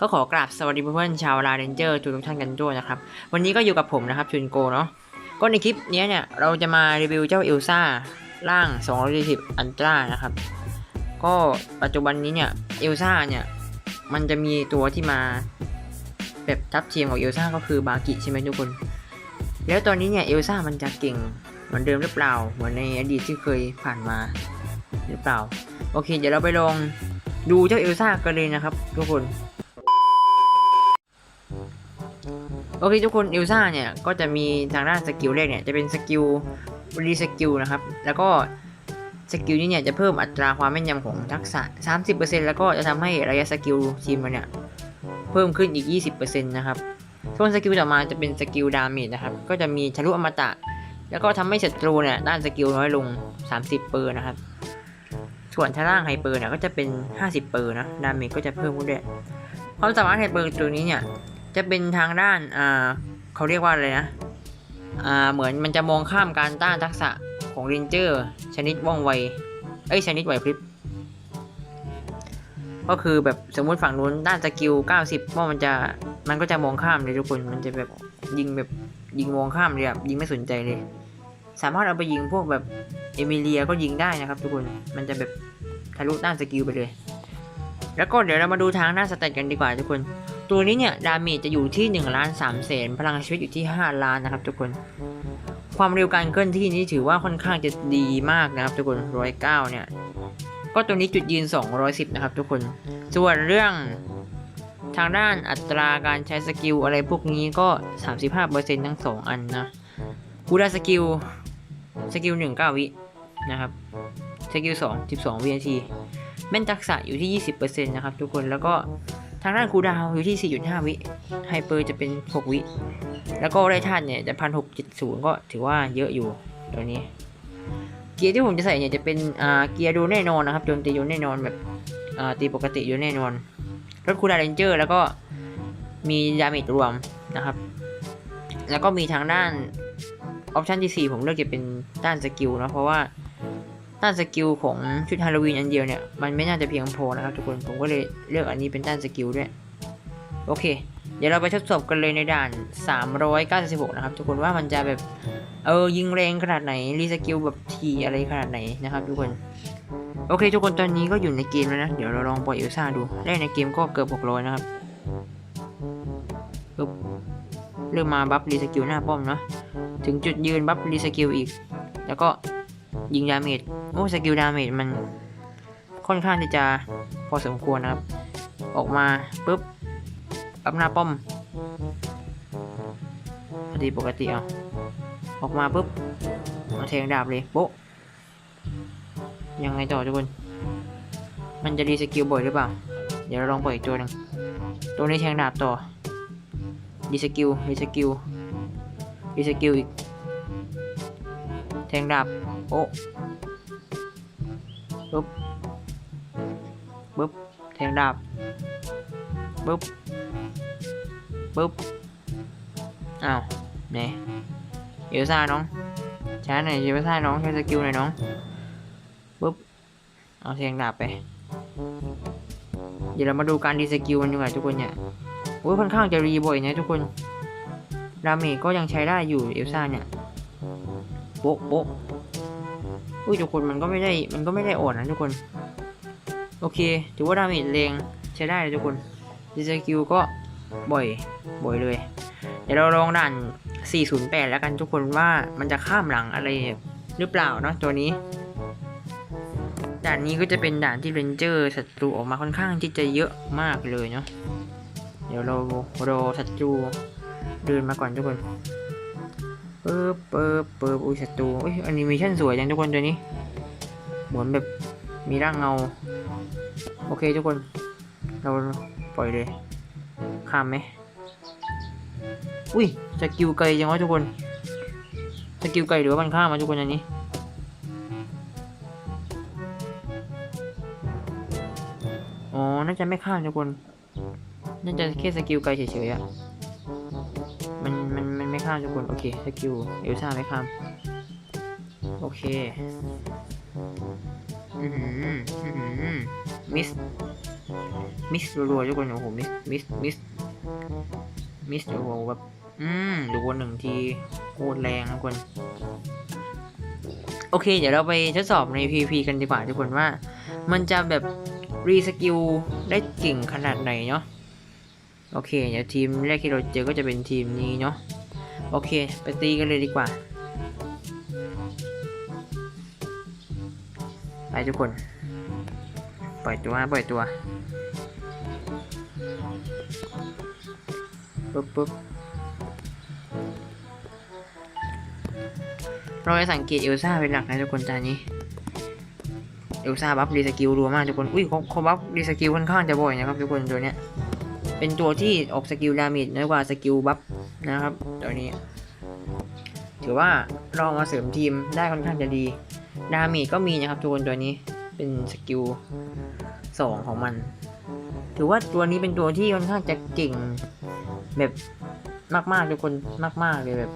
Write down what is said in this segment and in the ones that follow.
ก็ขอกราบสวัสดีเพื่อนๆชาวลาเรนเจอร์ทุกท่านกันด้วยนะครับ วันนี้ก็อยู่กับผมนะครับชุนโกเนาะก็ในคลิปนี้เนี่ยเราจะมารีวิวเจ้าเอลซ่าร่าง240อันตรานะครับ ก็ปัจจุบันนี้เนี่ยเอลซ่าเนี่ยมันจะมีตัวที่มาแบบทับเทียมของเอลซ่าก็คือบากิใช่ไหมทุกคน แล้วตอนนี้เนี่ยเอลซ่ามันจะเก่งเหมือนเดิมหรือเปล่า เหมือนในอดีตที่เคยผ่านมาหรือเปล่า โอเค เดี๋ยวเราไปลองดูเจ้าเอลซ่ากันเลยนะครับ ทุกคน โอเคทุกคนเอลซ่าเนี่ยก็จะมีทางด้านสกิลแรกเนี่ยจะเป็นสกิลรีสกิลนะครับ แล้วก็สกิลนี้เนี่ยจะเพิ่มอัตราความแม่นยำของทักษะ 30%แล้วก็จะทำให้ระยะสกิลทีมเราเนี่ยเพิ่มขึ้นอีก 20%นะครับส่วนสกิลต่อมาจะเป็นสกิลดาเมจนะครับ ก็จะมีทะลุอมตะ แล้วก็ทำให้ศัตรูเนี่ยด้านสกิลน้อยลง 30 เปอร์นะครับ ส่วนทางล่างไฮเปอร์เนี่ยก็จะเป็น 50 เปอร์นะ ดาเมจก็จะเพิ่มขึ้นด้วยความสามารถไฮเปอร์ตัวนี้เนี่ย จะเป็นทางด้านอ่าเขาเรียกว่าอะไรนะอ่าเหมือนมันจะมองข้ามการต้านทักษะของเรนเจอร์ ชนิดว่องไวเอ้ยชนิดไหวพริบก็คือแบบสมมุติฝั่งนู้นด้านสกิล 90ว่ามันจะมันก็จะมองข้ามเลยทุกคนมันจะแบบยิงแบบยิงมองข้ามเลยอะยิงไม่สนใจเลย สามารถเอาไปยิงพวกแบบเอมิเลียก็ยิงได้นะครับ ทุกคนมันจะแบบทะลุด้านสกิลไปเลย แล้วก็เดี๋ยวเรามาดูทางหน้านสเตตกันดีกว่าทุกคน ตัวนี้เนี่ยดาเมจจะอยู่ที่1ล้าน3แสนพลังชีวิตอยู่ที่ 5 ล้านนะครับทุกคน ความเร็วการเคลื่อนที่นี่ถือว่าค่อนข้างจะดีมากนะครับทุกคน109เนี่ยก็ตัวนี้จุดยืน 210 นะครับทุกคน ส่วนเรื่องทางด้านอัตราการใช้สกิลอะไรพวกนี้ก็ 35%ทั้ง 2 อันนะกูได้สกิลสกิล1 9 วินะครับ สกิล2 12 วินาทีแม่นทักษะอยู่ที่ 20%นะครับทุกคนแล้วก็ ทางด้านคูดาวอยู่ที่ 4.5 วิไฮเปอร์จะเป็น 6 วิ แล้วก็ได้ธาตุเนี่ยจะพันหกเจ็ดศูนย์ก็ถือว่าเยอะอยู่ตัวนี้ เกียร์ที่ผมจะใส่เนี่ยจะเป็นอ่าเกียร์ดูแน่นอนนะครับโจมตีอยู่แน่นอนแบบอ่าตีปกติอยู่แน่นอนรถคูดาวเรนเจอร์แล้วก็มีดาเมจรวมนะครับ แล้วก็มีทางด้านออปชันที่ 4 ผมเลือกจะเป็นด้านสกิลนะเพราะว่า ด้านสกิลของชุดฮาโลวีนอันเดียวเนี่ย มันไม่น่าจะเพียงพอนะครับทุกคนผมก็เลยเลือกอันนี้เป็นด้านสกิลด้วย โอเค เดี๋ยวเราไปทดสอบกันเลยในด่าน 396 นะครับ ทุกคนว่ามันจะแบบ เออยิงแรงขนาดไหน รีสกิลแบบทีอะไรขนาดไหนนะครับ ทุกคนโอเค ทุกคนตอนนี้ก็อยู่ในเกมแล้วนะ เดี๋ยวเราลองปล่อยเอลซ่าดูได้ในเกมก็เกือบ 600 นะครับปึ๊บเริ่มมาบัฟรีสกิลหน้าป้อมเนาะถึงจุดยืนบัฟรีสกิลอีก แล้วก็ ยิงดาเมจโอ้สกิลดาเมจมันค่อนข้างที่จะพอสมควรนะครับ ออกมาปุ๊บอัพหน้าป้อมพอดีปกติเอาออกมาปุ๊บมาแทงดาบเลยโป๊ะยังไงต่อทุกคน มันจะรีสกิลบ่อยหรือเปล่า เดี๋ยวเราลองปล่อยอีกตัวหนึ่งตัวนี้แทงดาบต่อรีสกิลรีสกิลรีสกิลอีก แทงดาบ โอ้ปุ๊บปุ๊บแทงดาบปุ๊บปุ๊บอ้าวไหนเอลซ่าน้องช้าหน่อยเอลซ่าน้องใช้สกิลหน่อยน้องปุ๊บเอาแทงดาบไปเดี๋ยวเรามาดูการดีสกิลมันดีกว่าทุกคนเนี่ยโอ้ยค่อนข้างจะรีบ่อยนะทุกคนดาเมจก็ยังใช้ได้อยู่เอลซ่าเนี่ยโป๊ะโป๊ะ อุ้ยทุกคนมันก็ไม่ได้มันก็ไม่ได้อ่อนนะทุกคน โอเค ถือว่าดาเมจแรงใช้ได้เลยทุกคนดีสกิลก็บ่อยบ่อยเลย เดี๋ยวเราลองด่าน 408 แล้วกันทุกคนว่ามันจะข้ามหลังอะไรหรือเปล่าเนาะตัวนี้ ด่านนี้ก็จะเป็นด่านที่เรนเจอร์ศัตรูออกมาค่อนข้างที่จะเยอะมากเลยเนาะเดี๋ยวเรารอศัตรูเดินมาก่อนทุกคน ปิบเปิบเปิบอุ้ยศัตรูอุ้ยแอนิเมชันสวยจังทุกคนตัวนี้ เหมือนแบบมีร่างเงา โอเคทุกคน เราปล่อยเลยข้ามไหมอุ้ยสกิลไกลจังวะทุกคนสกิลไกลหรือว่ามันข้ามมาทุกคนอันนี้อ๋อน่าจะไม่ข้ามทุกคนน่าจะแค่สกิลไกลเฉยๆอะ ข้ามทุกคนโอเคสกิลเอลซ่าไม่ข้ามโอเคอือหืออือหือมิส มิสรัวๆทุกคนโอ้โหมิส มิส มิส มิสโอ้โหแบบ อืมดูคนหนึ่งทีโคตรแรงทุกคน โอเค เดี๋ยวเราไปทดสอบใน PVP กันดีกว่าทุกคนว่า มันจะแบบ รีสกิลได้เก่งขนาดไหนเนาะ โอเค เดี๋ยวทีมแรกที่เราเจอก็จะเป็นทีมนี้เนาะ อเค ไปตีกันเลยดีกว่า ไปทุกคน ปล่อยตัว ปล่อยตัว ปุ๊บปุ๊บเราจะสังเกตเอลซ่าเป็นหลักนะทุกคนตอนนี้เอลซ่าบัฟรีสกิลรัวมากทุกคน อุ้ยเขาเขาบัฟรีสกิลค่อนข้างจะบ่อยนะครับทุกคนตัวเนี้ย เป็นตัวที่ออกสกิลดาเมจน้อยกว่าสกิลบัฟ นะครับตัวนี้ ถือว่าเรามาเสริมทีมได้ค่อนข้างจะดี ดาเมจก็มีนะครับทุกคนตัวนี้เป็นสกิลสองของมัน ถือว่าตัวนี้เป็นตัวที่ค่อนข้างจะเก่งแบบมากๆทุกคนมาก ๆ เลยแบบ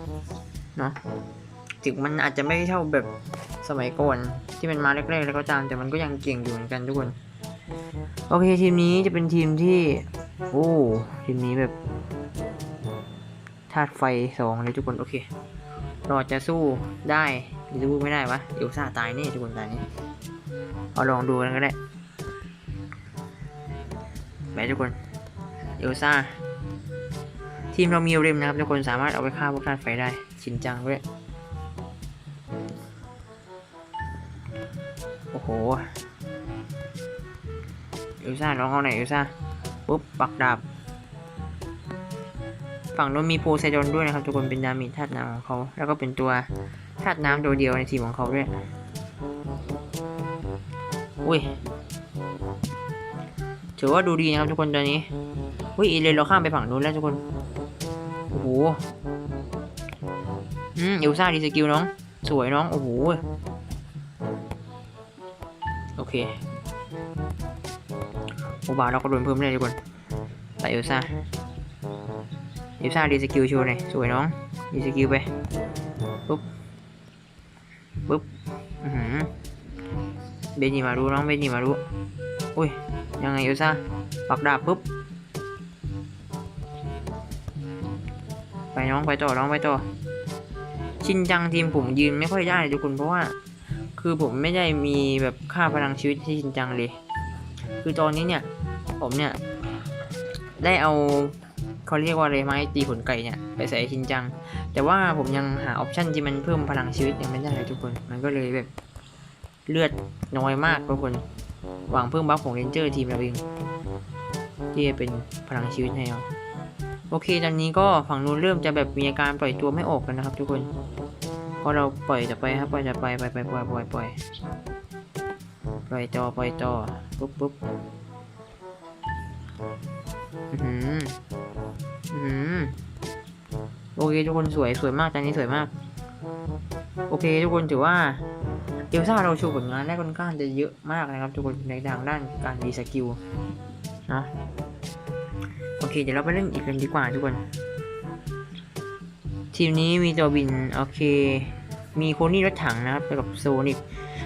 เนาะถึงมันอาจจะไม่เท่าแบบสมัยก่อนที่มันมาแรกๆแล้วก็ตามแต่มันก็ยังเก่งอยู่เหมือนกันทุกคน โอเคทีมนี้จะเป็นทีมที่ โอ้ทีมนี้แบบ ธาตุไฟสองเลยทุกคนโอเค เราจะสู้ได้หรือสู้ไม่ได้วะเอลซ่าตายแน่ทุกคนตายนี่เอาลองดูกันก็ได้ไปทุกคนเอลซ่าทีมเรามีเรมนะครับทุกคนสามารถเอาไปฆ่าพวกธาตุไฟได้ชินจังด้วยโอ้โหเอลซ่าลองเอาไหนเอลซ่าปุ๊บปักดาบ ฝั่งโน้นมีโพไซดอนด้วยนะครับทุกคนเป็นดามิธาตุน้ำของเขา แล้วก็เป็นตัวธาตุน้ำตัวเดียวในทีมของเขาด้วย อุ้ยถือว่าดูดีนะครับทุกคนตอนนี้อุ้ยอีเลนเราข้ามไปฝั่งนู้นแล้วทุกคน โอ้โห อืมเอลซ่าดีสกิลน้อง สวยน้อง โอ้โห โอเค โอบาเราก็โดนเพิ่มเลยทุกคนไปเอลซ่า เอลซ่าดีสกิลชว์หน่อยสวยน้องดีสกิลไปปุ๊บปุ๊บอือหือเบนี่มารู้น้องเบนี่มารู้อุ้ยยังไงเอลซ่าปักดาบปุ๊บไปน้องไปต่อน้องไปต่อชินจังทีมผมยืนไม่ค่อยได้เลยทุกคนเพราะว่าคือผมไม่ได้มีแบบค่าพลังชีวิตที่ชินจังเลย คือตอนนี้เนี่ยผมเนี่ยได้เอา เขาเรียกว่าอะไรไม้ตีขนไก่เนี่ยไปใส่ชินจัง แต่ว่าผมยังหาออปชันที่มันเพิ่มพลังชีวิตยังไม่ได้เลยทุกคน มันก็เลยแบบเลือดน้อยมากทุกคนหวังเพิ่มบัฟของเรนเจอร์ทีมเราเองที่จะเป็นพลังชีวิตให้เราโอเคตอนนี้ก็ฝั่งนู้นเริ่มจะแบบมีอาการปล่อยตัวไม่ออกกันนะครับ ทุกคนพอเราปล่อยจะไปครับปล่อยจะไปไปไปปล่อยปล่อยปล่อยปล่อยต่อปล่อยต่อปุ๊บปุ๊บอือหื อืมโอเคทุกคนสวยสวยมากจานนี้สวยมาก โอเค ทุกคนถือว่าเอลซ่าเราโชว์ผลงานได้ค่อนข้างจะเยอะมากนะครับ ทุกคนในทางด้านการดีสกิลนะโอเค เดี๋ยวเราไปเล่นอีกกันดีกว่าทุกคน ทีมนี้มีตัวบิน โอเค มีโคนี่รถถังนะครับไปกับโซนิก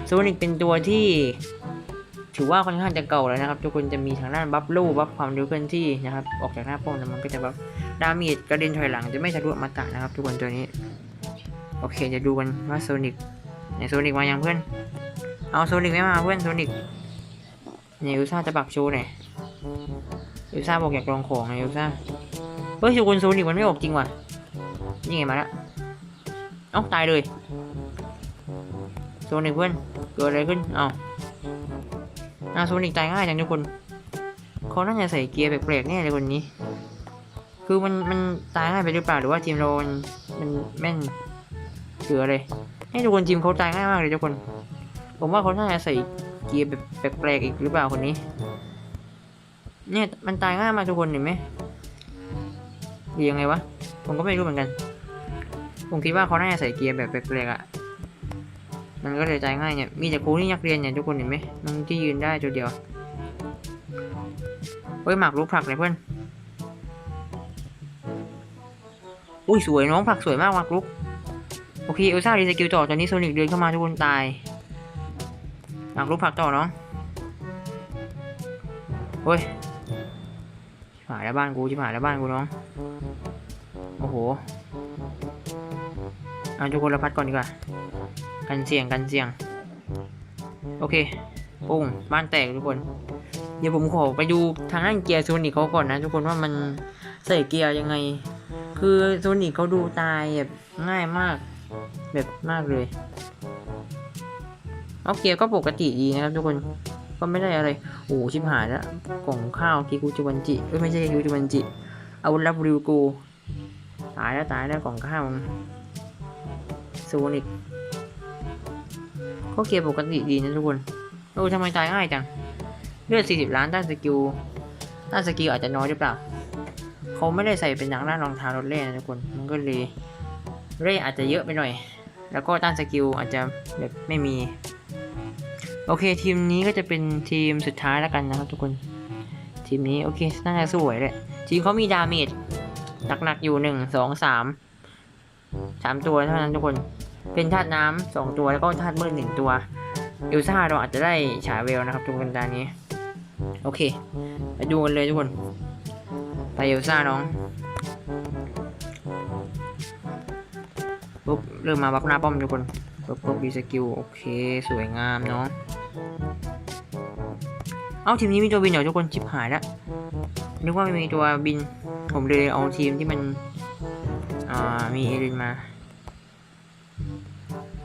โซนิกเป็นตัวที่ ถือว่าค่อนข้างจะเก่าแล้วนะครับ ทุกคนจะมีทางด้านบัฟล่บัฟความเร็วเคลื่อนที่นะครับ ออกจากหน้าป้อมแล้วมันก็จะบัฟดาเมจกระเด็นถอยหลังจะไม่ทะลุมาตะนะครับ ทุกคนตัวนี้ โอเคจะดูกันว่าโซนิกไหนโซนิกมายังเพื่อน เอาโซนิกไม่มาเพื่อนโซนิกเนี่ยยูซ่าจะปักชว์หน่อยยูซ่าบอกอยากลองของไงยูซ่าเฮ้ยทุกคนโซนิกมันไม่ออกจริงว่ะนี่ไงมาละเอ้าตายเลยโซนิกเพื่อนเกิดอะไรขึ้นเอ้า อาโซนิกตายง่ายจังทุกคนเขาน่าจะใส่เกียร์แปลกๆแน่เลยคนนี้ คือมันมันตายง่ายไปหรือเปล่าหรือว่าทีมเรามันมันแม่นหรืออะไรให้ทุกคนทีมเขาตายง่ายมากเลยทุกคน ผมว่าเขาน่าจะใส่เกียร์แบบแปลกๆอีกหรือเปล่าคนนี้ เนี่ยมันตายง่ายมากทุกคนเห็นไหมหรือยังไงวะ ผมก็ไม่รู้เหมือนกัน ผมคิดว่าเขาน่าจะใส่เกียร์แบบแปลกๆอะ มันก็เลยตายง่ายเนี่ย มีแต่ครูที่นักเรียนเนี่ยทุกคนเห็นไหมน้องที่ยืนได้ตัวเดียว เฮ้ยหมากรุกผักเลยเพื่อน อุ้ยสวยน้องผักสวยมากหมากรุก โอเคเอลซ่ารีสกิลต่อตอนนี้โซนิกเดินเข้ามาทุกคนตาย หมากรุกผักต่อน้องเฮ้ยชิบหายแล้วบ้านกูชิบหายแล้วบ้านกูน้อง โอ้โหเอาทุกคนเราพัดก่อนดีกว่า กันเสี่ยงกันเสี่ยง โอเคปุ้งบ้านแตกทุกคน เดี๋ยวผมขอไปดูทางด้านเกียร์โซนิกเขาก่อนนะทุกคนว่ามันใส่เกียร์ยังไง คือโซนิกเขาดูตายแบบง่ายมาก แบบมากเลยเอาเกียร์ก็ปกติดีนะครับทุกคนก็ไม่ได้อะไร โอ้ชิบหายแล้วกล่องข้าวกิกุจิวันจิเอ้ยไม่ใช่กิกุจิวันจิอาวุธลับริวกูตายแล้วตายแล้วกล่องข้าวโซนิก ก็เกียร์ปกติดีนะทุกคนโอ้ทำไมตายง่ายจัง เลือด 40 ล้านต้านสกิลต้านสกิลอาจจะน้อยหรือเปล่า เขาไม่ได้ใส่เป็นอย่างด้านรองเท้ารถเล่นะทุกคน มันก็เลยเล่อาจจะเยอะไปหน่อย แล้วก็ต้านสกิลอาจจะแบบไม่มี โอเคทีมนี้ก็จะเป็นทีมสุดท้ายแล้วกันนะครับทุกคน ทีมนี้โอเคน่าจะสวยเลยทีมเขามีดาเมจหนักๆอยู่หนึ่งสองสามสามตัวเท่านั้นทุกคน เป็นธาตุน้ำสองตัวแล้วก็ธาตุมืดหนึ่งตัวเอลซ่าเราอาจจะได้ฉายเวลนะครับทุกคนตอนนี้ โอเค ไปดูกันเลยทุกคน ไปเอลซ่าน้องปุ๊บเริ่มมาบัฟหน้าป้อมทุกคนปุ๊บปุ๊บดีสกิลโอเค สวยงามเนาะเอ้าทีมนี้มีตัวบินเหรอทุกคนชิบหายแล้วนึกว่าไม่มีตัวบินผมเลยเอาทีมที่มันอ่ามีเอรินมา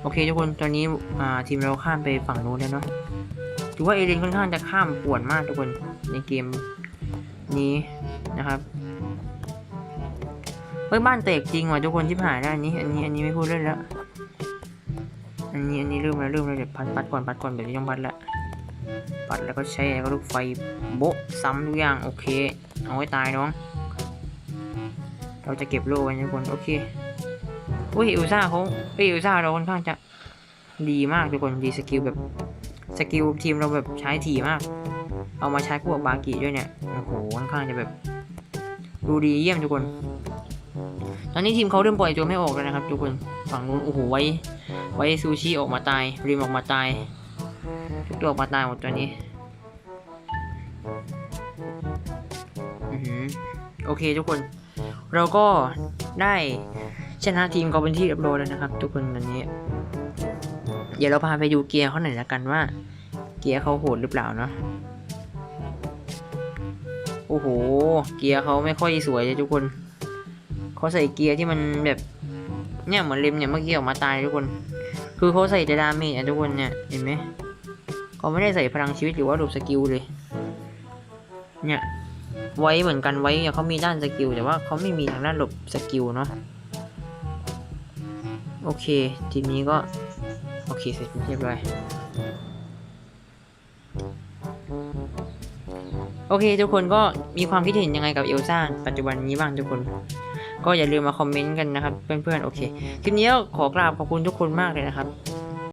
โอเคทุกคนตอนนี้ทีมเราข้ามไปฝั่งนู้นแล้วเนาะถือว่าเอเดนค่อนข้างจะข้ามปวดมากทุกคนในเกมนี้นะครับเฮ้ยบ้านแตกจริงว่ะทุกคนที่ผ่านแล้วอันนี้ อันนี้อันนี้ไม่พูดเล่นแล้ว อันนี้อันนี้เริ่มแล้วเริ่มแล้วเดี๋ยวพัดปัดก่อนปัดก่อนแบบนี้ต้องปัดละปัดแล้วก็ใช้แล้วก็ลูกไฟโบะซ้ำทุกอย่างโอเค เอาไว้ตายน้อง เราจะเก็บโล่ไว้นะทุกคนโอเค อุ้ยอลซ่าเขาเอยอลซ่าเราค่อนข้างจะดีมากทุกคนดีสกิลแบบสกิลทีมเราแบบใช้ถี่มาก เอามาใช้พวกบากิด้วยเนี่ยโอ้โหค่อนข้างจะแบบดูดีเยี่ยมทุกคน ตอนนี้ทีมเขาเริ่มปล่อยตัวไม่ออกแล้วนะครับ ทุกคนฝั่งนู้นโอ้โหไว้ ไว้ซูชิออกมาตายริมออกมาตายทุกตัวออกมาตายหมดตัวนี้อือหือโอเคทุกคน เราก็ได้ ชนะทีมเขาเป็นที่เรียบร้อยแล้วนะครับ ทุกคนตอนนี้ เดี๋ยวเราพาไปดูเกียร์เขาหน่อยละกันว่า เกียร์เขาโหดหรือเปล่าเนาะโอ้โห เกียร์เขาไม่ค่อยสวยเลยทุกคนเขาใส่เกียร์ที่มันแบบเนี่ยเหมือนเลมเนี่ยเมื่อกี้ออกมาตายทุกคน คือเขาใส่แต่ดาเมจอะทุกคนเนี่ยเห็นไหมเขาไม่ได้ใส่พลังชีวิตหรือว่าดูสกิลเลย เนี่ยไว้เหมือนกันไว้เนี่ยเขามีด้านสกิลแต่ว่าเขาไม่มีทางด้านหลบสกิลเนาะ โอเค ทีมนี้ก็ โอเค เสร็จเรียบร้อยโอเค ทุกคนก็มีความคิดเห็นยังไงกับเอลซ่าปัจจุบันนี้บ้างทุกคน ก็อย่าลืมมาคอมเมนต์กันนะครับ เพื่อนๆ โอเค คลิปนี้ขอกราบขอบคุณทุกคนมากเลยนะครับ